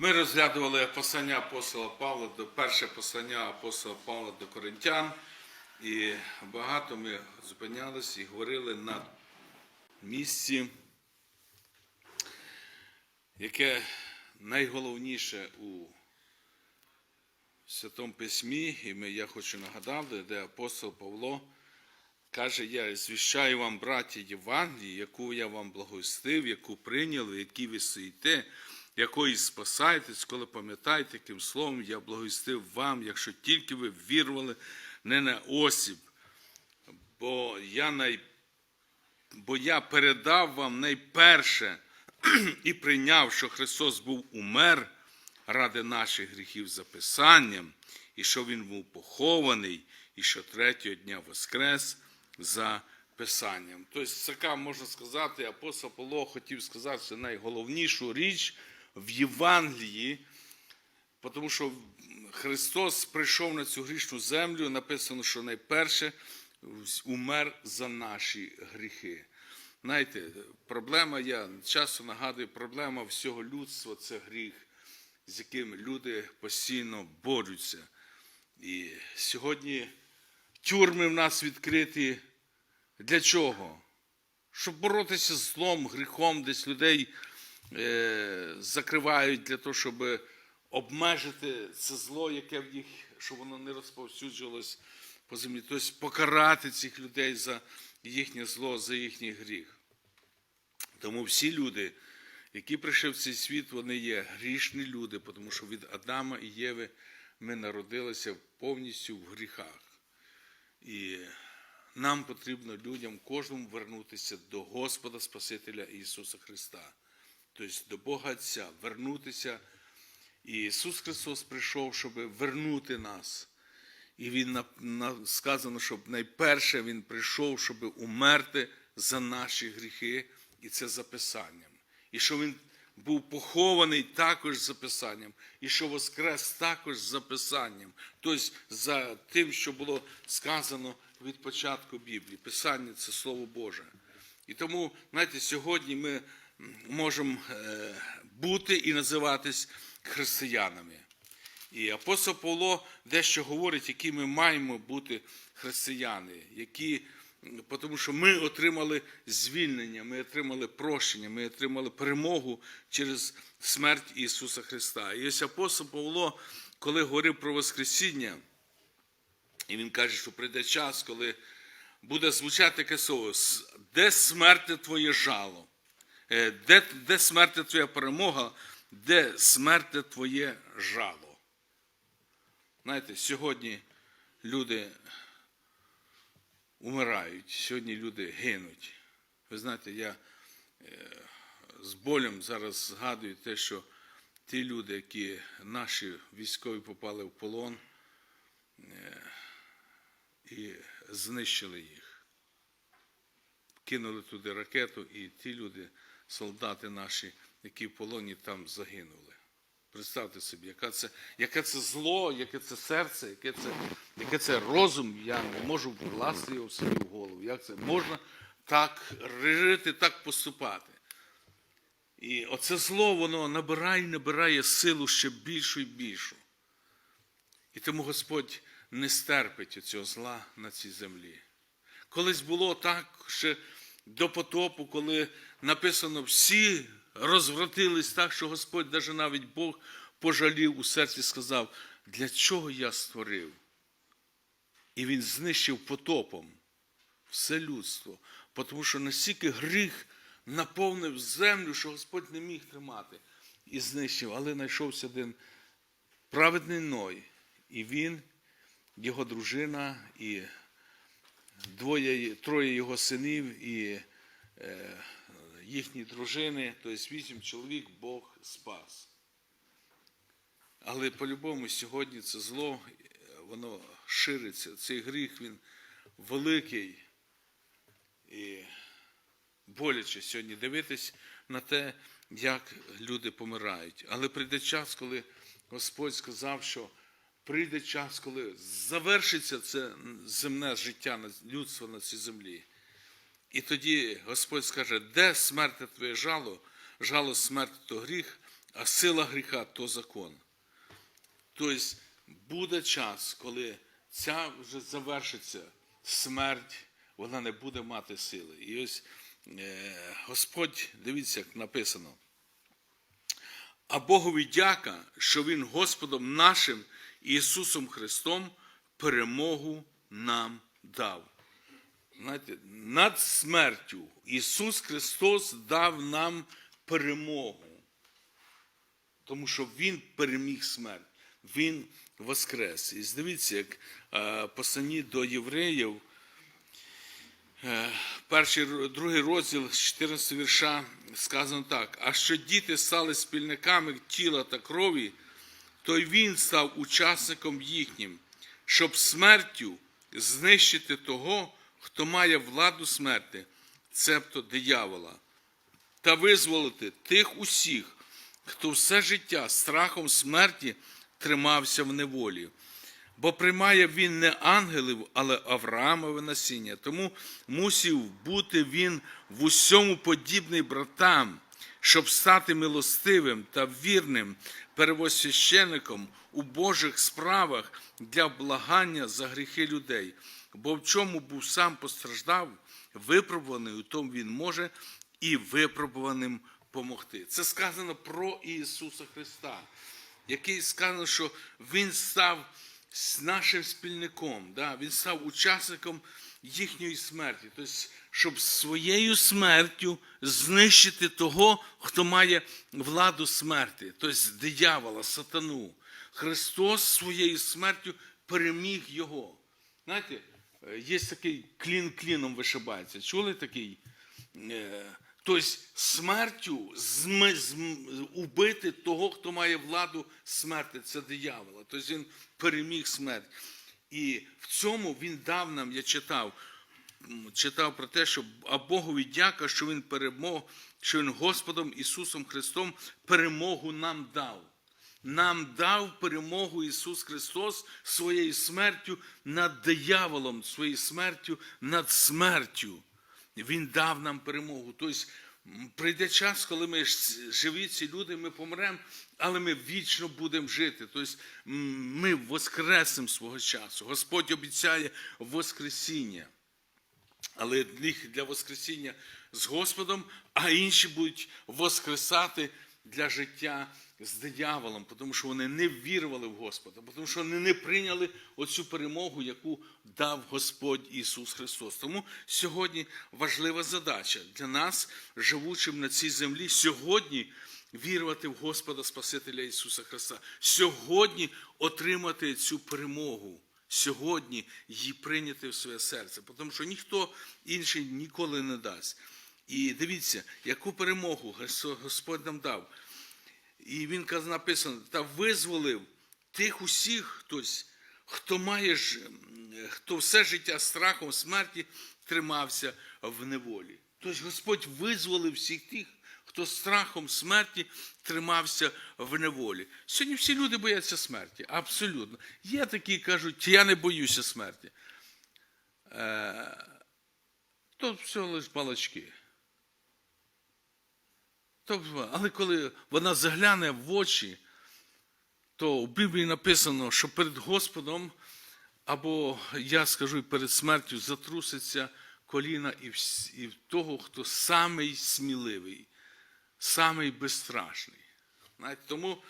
Ми розглядували послання апостола Павла перше послання апостола Павла до Коринтян, і багато ми зупинялися і говорили на місці, яке найголовніше у Святому Письмі, і я хочу нагадати, де апостол Павло каже, я звіщаю вам, браті, Євангелії, яку я вам благостив, яку прийняли, які ви стоїте, якої спасаєтесь, коли пам'ятаєте, яким словом я благостив вам, якщо тільки ви вірували не на осіб, бо я, най... бо я передав вам найперше і прийняв, що Христос був умер ради наших гріхів за Писанням, і що Він був похований, і що третього дня воскрес за Писанням. Тобто, така, можна сказати, апостол Павло хотів сказати, найголовнішу річ в Євангелії, тому що Христос прийшов на цю грішну землю, написано, що найперше умер за наші гріхи. Знаєте, проблема, я часто нагадую, проблема всього людства це гріх, з яким люди постійно борються. І сьогодні тюрми в нас відкриті. Для чого? Щоб боротися з злом, гріхом, десь людей закривають для того, щоб обмежити це зло, яке в них, щоб воно не розповсюджувалось по землі. Тобто покарати цих людей за їхнє зло, за їхній гріх. Тому всі люди, які прийшли в цей світ, вони є грішні люди, тому що від Адама і Єви ми народилися повністю в гріхах. І нам потрібно людям кожному вернутися до Господа Спасителя Ісуса Христа, тобто до Бога Отця, вернутися. І Ісус Христос прийшов, щоб вернути нас. І Він сказано, щоб найперше Він прийшов, щоб умерти за наші гріхи, і це за Писанням. І що Він був похований також за Писанням, і що воскрес також за Писанням, тобто за тим, що було сказано від початку Біблії. Писання це Слово Боже. І тому, знаєте, сьогодні ми можемо е, бути і називатись християнами. І апостол Павло дещо говорить, які ми маємо бути християни, які, тому що ми отримали звільнення, ми отримали прощення, ми отримали перемогу через смерть Ісуса Христа. І ось апостол Павло, коли говорив про Воскресіння, і він каже, що прийде час, коли буде звучати таке слово, де смерти твоє жало, де, де смерти твоя перемога, де смерти твоє жало. Знаєте, сьогодні люди умирають, сьогодні люди гинуть. Ви знаєте, я е, з болем зараз згадую те, що ті люди, які наші військові попали в полон е, і знищили їх, кинули туди ракету, і ті люди, солдати наші, які в полоні там загинули. Представте собі, яке це, яке це зло, яке це серце, яке це, яке це розум. Я не можу вкласти його в в голову. Як це можна так жити, так поступати? І оце зло, воно набирає і набирає силу ще більшу і більшу. І тому Господь не стерпить цього зла на цій землі. Колись було так ще до потопу, коли написано, всі розвратились так, що Господь, навіть навіть Бог пожалів у серці, сказав, для чого я створив? І він знищив потопом все людство, тому що настільки гріх наповнив землю, що Господь не міг тримати і знищив, але знайшовся один праведний Ной, і він, його дружина, і двоє, троє його синів і е, їхні дружини, тобто вісім чоловік Бог спас. Але по-любому сьогодні це зло, е, воно шириться. Цей гріх він великий і боляче сьогодні дивитись на те, як люди помирають. Але прийде час, коли Господь сказав, що прийде час, коли завершиться це земне життя людства на цій землі. І тоді Господь скаже, де смерти твоє жало, жало смерти то гріх, а сила гріха то закон. Тобто буде час, коли ця вже завершиться смерть, вона не буде мати сили. І ось е, Господь, дивіться, як написано. А Богові дяка, що Він Господом нашим Ісусом Христом перемогу нам дав. Знаєте, над смертю Ісус Христос дав нам перемогу. Тому що Він переміг смерть, Він воскрес. І дивіться, як е, посланні до євреїв, перший, другий розділ 14 вірша сказано так: а що діти стали спільниками тіла та крові, то й він став учасником їхнім, щоб смертю знищити того, хто має владу смерти, цебто диявола, та визволити тих усіх, хто все життя страхом смерті тримався в неволі. Бо приймає він не ангелів, але Авраамове насіння. Тому мусів бути він в усьому подібний братам, щоб стати милостивим та вірним первосвященником у Божих справах для благання за гріхи людей. Бо в чому був сам постраждав, випробуваний, у тому він може і випробуваним помогти. Це сказано про Ісуса Христа, який сказано, що Він став з нашим спільником, да? Він став учасником їхньої смерті. Тобто, щоб своєю смертю знищити того, хто має владу смерти, тобто диявола, сатану. Христос своєю смертю переміг його. Знаєте, е, є такий клін кліном вишибається. Чули такий? Тобто смертю убити того, хто має владу смерти, це диявола. Тобто він переміг смерть. І в цьому він дав нам, я читав, читав про те, що а Богові дяка, що він перемог, що він Господом Ісусом Христом перемогу нам дав. Нам дав перемогу Ісус Христос своєю смертю над дияволом, своєю смертю над смертю. Він дав нам перемогу. Тобто прийде час, коли ми живі ці люди, ми помремо, але ми вічно будемо жити. Тобто ми воскреснемо свого часу. Господь обіцяє Воскресіння. Але для Воскресіння з Господом, а інші будуть воскресати для життя з дияволом, тому що вони не вірували в Господа, тому що вони не прийняли оцю перемогу, яку дав Господь Ісус Христос. Тому сьогодні важлива задача для нас, живучим на цій землі, сьогодні вірувати в Господа Спасителя Ісуса Христа, сьогодні отримати цю перемогу сьогодні її прийняти в своє серце, тому що ніхто інший ніколи не дасть. І дивіться, яку перемогу Господь нам дав. І він каже, написано, та визволив тих усіх, хтось, хто має хто все життя страхом смерті тримався в неволі. Тобто Господь визволив всіх тих, хто страхом смерті тримався в неволі. Сьогодні всі люди бояться смерті. Абсолютно. Є такі, кажуть, я не боюся смерті. Е, то все лише балачки. Тобто, але коли вона загляне в очі, то у Біблії написано, що перед Господом, або я скажу, перед смертю затруситься коліна і в, і в того, хто самий сміливий, самий безстрашний. Знаєте, тому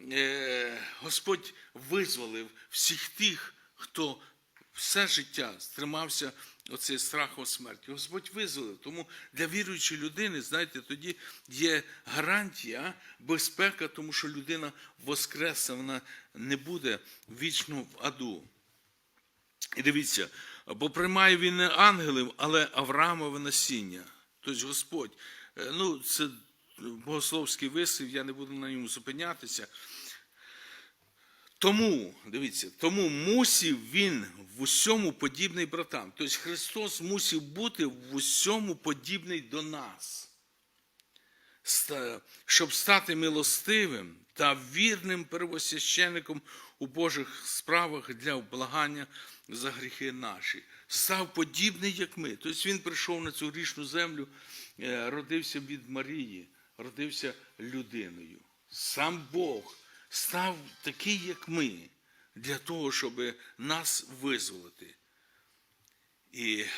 е, Господь визволив всіх тих, хто все життя стримався оцей страхом смерті. Господь визволив. Тому для віруючої людини, знаєте, тоді є гарантія, безпека, тому що людина воскресна, вона не буде вічно в аду. І дивіться, бо приймає він не ангелів, але Авраамове насіння. Тобто Господь, е, ну це богословський вислів, я не буду на ньому зупинятися. Тому, дивіться, тому мусив він в усьому подібний братам. Тобто Христос мусив бути в усьому подібний до нас, щоб стати милостивим та вірним первосвященником у Божих справах для облагання за гріхи наші. Став подібний, як ми. Тобто він прийшов на цю грішну землю, е, родився від Марії, родився людиною. сам Бог став такий, як ми, для того, щоб нас визволити. І е,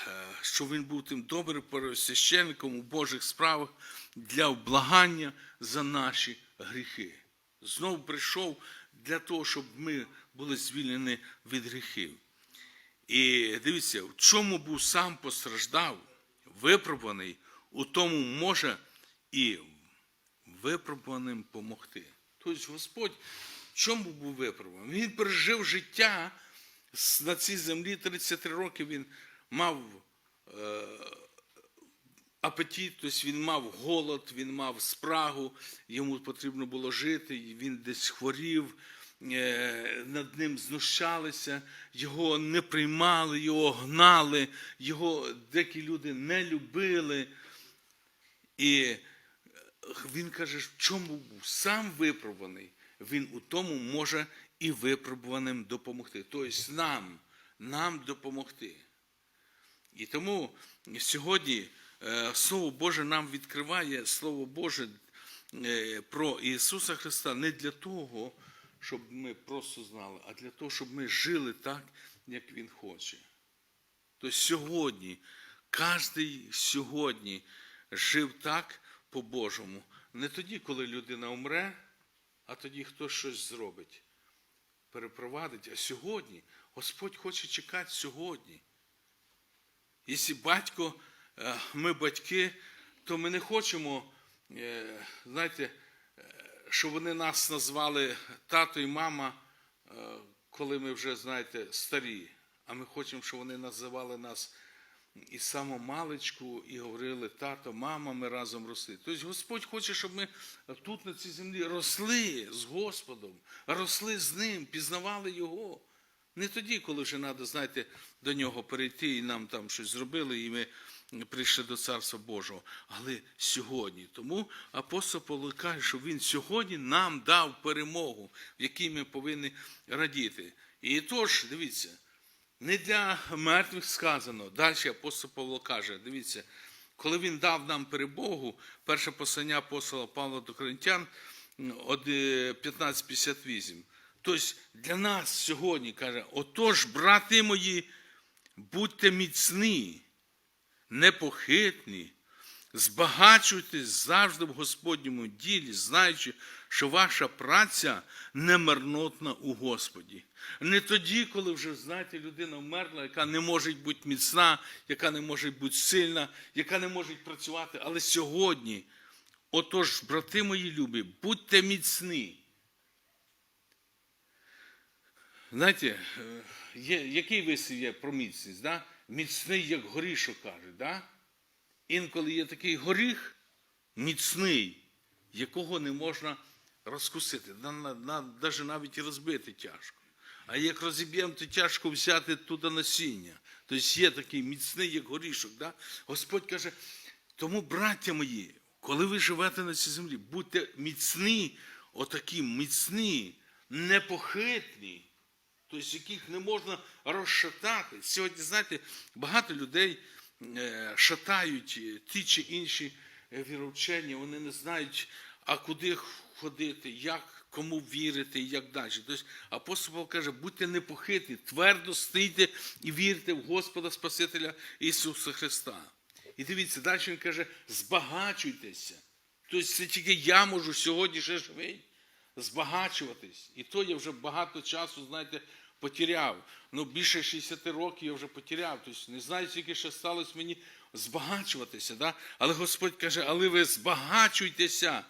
що він був тим добрим первосвященником у Божих справах для вблагання за наші гріхи. Знову прийшов для того, щоб ми були звільнені від гріхів. І дивіться, в чому був сам постраждав, випробуваний, у тому може і випробуваним помогти. Тобто Господь чому був випробуваний? Він пережив життя на цій землі 33 роки він мав е, апетит, тобто він мав голод, він мав спрагу, йому потрібно було жити, він десь хворів, е, над ним знущалися, його не приймали, його гнали, його деякі люди не любили. І він каже, в чому сам випробуваний, він у тому може і випробуваним допомогти. Тобто нам, нам допомогти. І тому сьогодні е, Слово Боже нам відкриває Слово Боже е, про Ісуса Христа не для того, щоб ми просто знали, а для того, щоб ми жили так, як Він хоче. Тобто сьогодні, кожен сьогодні жив так по-божому. Не тоді, коли людина умре, а тоді хтось щось зробить, перепровадить. А сьогодні Господь хоче чекати сьогодні. Якщо батько, е, ми батьки, то ми не хочемо, е, знаєте, е, щоб вони нас назвали тато і мама, коли ми вже, знаєте, старі. А ми хочемо, щоб вони називали нас і маличку, і говорили тато, мама, ми разом росли. Тобто Господь хоче, щоб ми тут, на цій землі, росли з Господом, росли з Ним, пізнавали Його. Не тоді, коли вже треба, знаєте, до нього перейти і нам там щось зробили, і ми прийшли до Царства Божого. Але сьогодні. Тому апостол Павло каже, що він сьогодні нам дав перемогу, в якій ми повинні радіти. І тож, дивіться, не для мертвих сказано. Далі апостол Павло каже, дивіться, коли він дав нам перебогу, перше послання апостола Павла до Коринтян е, 15.58. Тобто для нас сьогодні каже, отож, брати мої, будьте міцні, непохитні, збагачуйтесь завжди в Господньому ділі, знаючи, що ваша праця немарнотна у Господі. Не тоді, коли вже, знаєте, людина вмерла, яка не може бути міцна, яка не може бути сильна, яка не може працювати, але сьогодні. Отож, брати мої любі, будьте міцні. Знаєте, е, є, який вислів є про міцність? Да? Міцний, як горішок кажуть. Да? Інколи є такий горіх міцний, якого не можна розкусити, навіть навіть і розбити тяжко. А як розіб'ємо, то тяжко взяти туди насіння. Тобто є такий міцний, як горішок. Да? Господь каже, тому, браття мої, коли ви живете на цій землі, будьте міцні, отакі міцні, непохитні, тобто яких не можна розшатати. Сьогодні, знаєте, багато людей шатають е, ті чи інші е, віровчення, вони не знають, а куди ходити, як, кому вірити і як далі. Тобто апостол Павло каже, будьте непохитні, твердо стійте і вірте в Господа Спасителя Ісуса Христа. І дивіться, далі він каже, збагачуйтеся. Тобто це тільки я можу сьогодні ще живий збагачуватись. І то я вже багато часу, знаєте, потеряв. Ну, більше 60 років я вже потеряв. Тобто не знаю, скільки ще сталося мені збагачуватися. Да? Але Господь каже, але ви збагачуйтеся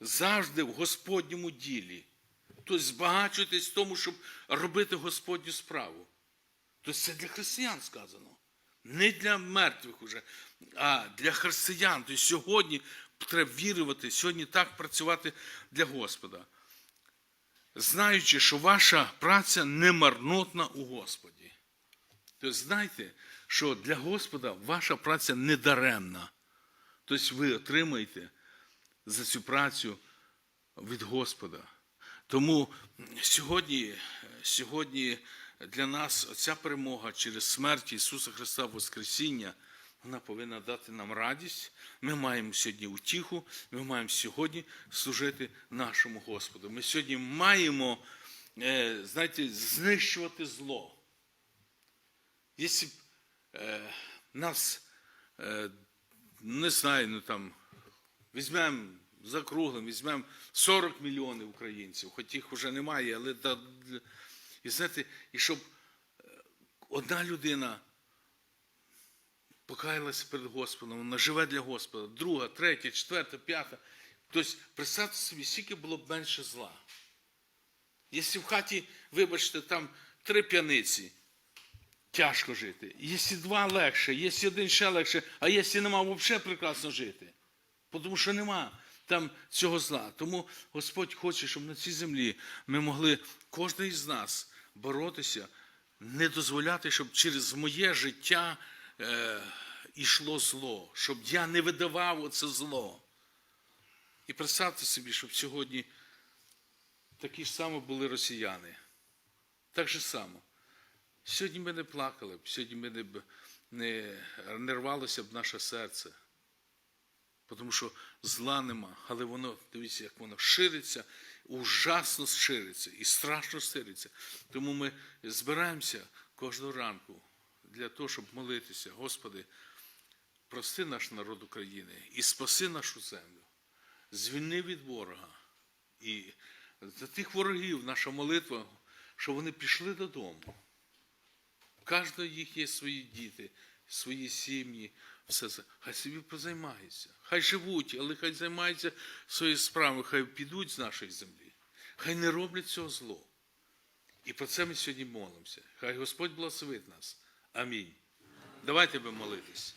завжди в Господньому ділі. Тобто збагачуйтесь в тому, щоб робити Господню справу. Тобто це для християн сказано. Не для мертвих уже, а для християн. Тобто сьогодні треба вірувати, сьогодні так працювати для Господа. Знаючи, що ваша праця не марнотна у Господі. Тобто знайте, що для Господа ваша праця не даремна. Тобто ви отримаєте за цю працю від Господа. Тому сьогодні, сьогодні для нас ця перемога через смерть Ісуса Христа Воскресіння, вона повинна дати нам радість. Ми маємо сьогодні утіху, ми маємо сьогодні служити нашому Господу. Ми сьогодні маємо, е, знаєте, знищувати зло. Якщо б е, нас, е, не знаю, ну там, візьмемо закруглим, візьмемо 40 мільйонів українців, хоч їх вже немає, але і знаєте, і щоб одна людина покаялася перед Господом, вона живе для Господа, друга, третя, четверта, п'ята. Тобто, представте собі, скільки було б менше зла. Якщо в хаті, вибачте, там три п'яниці, тяжко жити. Якщо два легше, якщо один ще легше, а якщо нема, взагалі прекрасно жити. Тому що нема там цього зла. Тому Господь хоче, щоб на цій землі ми могли, кожен із нас, боротися, не дозволяти, щоб через моє життя е, йшло зло, щоб я не видавав оце зло. І представте собі, щоб сьогодні такі ж само були росіяни. Так же само. Сьогодні ми не плакали б, сьогодні ми не, не, не рвалося б наше серце. Тому що зла нема, але воно, дивіться, як воно шириться, ужасно шириться і страшно шириться. Тому ми збираємося кожного ранку для того, щоб молитися, Господи, прости наш народ України і спаси нашу землю, звільни від ворога. І за тих ворогів наша молитва, щоб вони пішли додому. У кожного їх є свої діти, свої сім'ї, все це. Хай собі позаймаються. Хай живуть, але хай займаються своєю справою, хай підуть з нашої землі. Хай не роблять цього зло. І про це ми сьогодні молимося. Хай Господь благословить нас. Амінь. Давайте би молитись.